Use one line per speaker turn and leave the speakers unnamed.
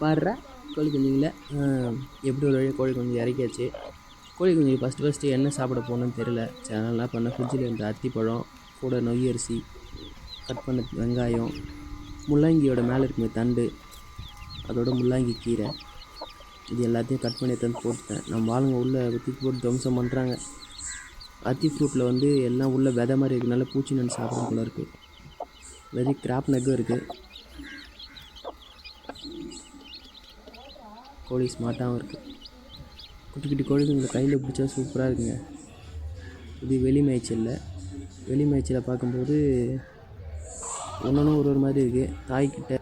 பாடுறா கோழி குஞ்சுங்கள எப்படி ஒரு வழியாக கோழி குஞ்சு இறக்கியாச்சு? கோழி குஞ்சு ஃபஸ்ட்டு ஃபஸ்ட்டு என்ன சாப்பிட போகணுன்னு தெரில சேனல்லாம் பண்ண ஃப்ரிட்ஜில் இருந்த அத்திப்பழம் கூட நொய் அரிசி கட் பண்ண வெங்காயம் முள்ளங்கியோட மேலே இருக்குமே தண்டு அதோட முள்ளங்கி கீரை இது எல்லாத்தையும் கட் பண்ணி எடுத்து போட்டுட்டேன். நம்ம ஆளுங்க உள்ளே தூக்கி போட்டு துவம்சம் பண்ணுறாங்க அத்தி ஃப்ரூட்டில் வந்து எல்லாம் உள்ள விதை மாதிரி இருக்கனால பூச்சி நண்டு சாப்பிடும் போல இருக்குது வெரி கிராப் நெக்கும் இருக்குது கோழி ஸ்மார்ட்டாகவும் இருக்குது குட்டி குட்டி கோழிங்க கையில் பிடிச்சா சூப்பராக இருக்குங்க. இது வெளி மேய்ச்சலில் வெளி மேய்ச்சலை பார்க்கும்போது ஒன்று ஒரு ஒரு மாதிரி இருக்குது தாய்க்கிட்ட